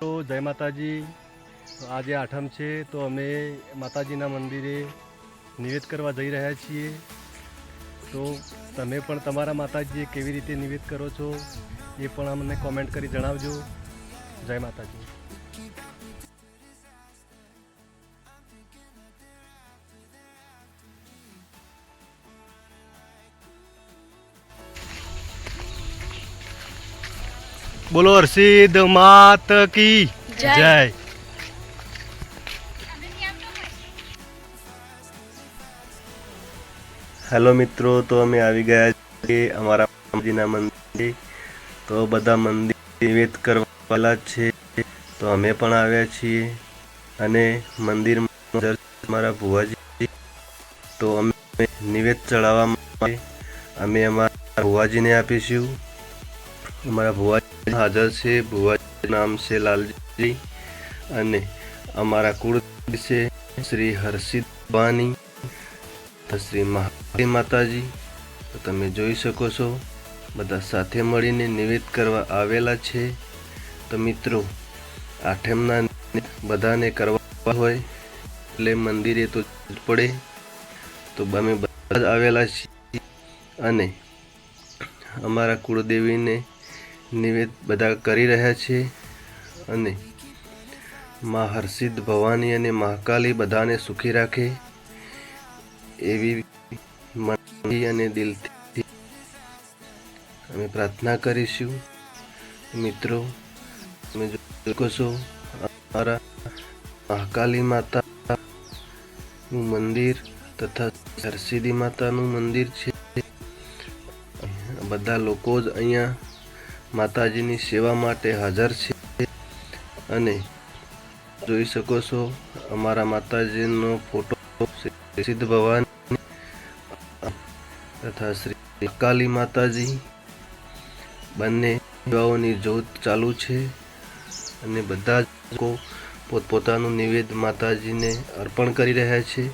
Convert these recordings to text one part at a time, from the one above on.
તો જય માતાજી. આજે આઠમ છે, તો અમે માતાજીના મંદિરે નિવેદ કરવા જઈ રહ્યા છીએ. તો તમે પણ તમારા માતાજીએ કેવી રીતે નિવેદ કરો છો એ પણ અમને કોમેન્ટ કરી જણાવજો. જય માતાજી. બોલો હર્ષિદ માત કી જય. હેલો મિત્રો તો અમે આવી ગયા છીએ અમારા મંદિરના મંદિર. તો બધા મંદિર નિવેદ કરવાલા છે. તો અમે પણ આવ્યા છીએ. અને મંદિરમાં અમારા ભુવાજી. તો અમે નિવેદ ચડાવવા માટે અમે અમારા ભુવાજીને આપીશું. અમારા ભુવાજી હાજર છે, ભુવાજી નામ છે લાલજી. અને અમારા કુળ છે શ્રી હર્ષિત બાની શ્રી મહાકાળી માતાજી. તો તમે જોઈ શકો છો, બધા સાથે મળીને નિવેદ કરવા આવેલા છે. તો મિત્રો, આઠમના બધાને કરવા હોય, એટલે મંદિરે તો પડે. તો અમે બધા જ આવેલા છીએ. અને અમારા કુળદેવીને નિવેદ બધા કરી રહ્યા છે અને મા હર્ષિદ ભવાની અને મહાકાલી બધાને સુખી રાખે એવી મનથી અને દિલથી અમે પ્રાર્થના કરીશું. મિત્રો, તમે છો અમારા મહાકાલી માતાનું મંદિર તથા હરસિદ્ધિ માતાનું મંદિર છે. બધા લોકો જ અહીંયા માતાજીની સેવા માટે હાજર છે. અને જોઈ શકો છો, અમારા માતાજીનો ફોટો સિદ્ધ ભવાની તથા શ્રી કાલી માતાજી. બંને દેવાઓની જોત ચાલુ છે અને બધા જ લોકો પોતપોતાનું નિવેદ માતાજીને અર્પણ કરી રહ્યા છે.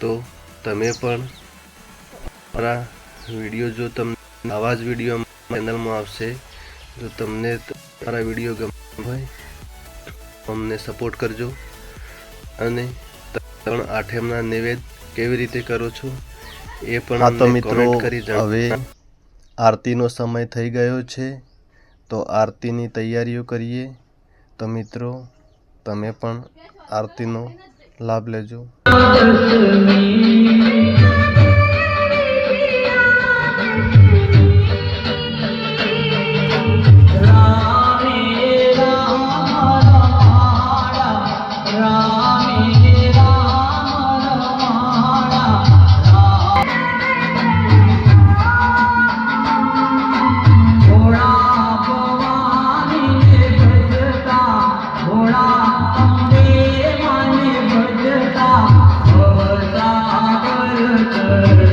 તો તમે પણ અમારા વીડિયો જો તમને આવા જ વીડિયો ચેનલમાં આવશે જો તમને મારા વીડિયો ગમે હોય અમને સપોર્ટ કરજો. અને ત્રણ આઠમના નિવેદ કેવી રીતે કરો છો એ પણ તો મિત્રો કરી હવે આરતીનો સમય થઈ ગયો છે તો આરતીની તૈયારીઓ કરીએ. તો મિત્રો તમે પણ આરતીનો લાભ લેજો. love.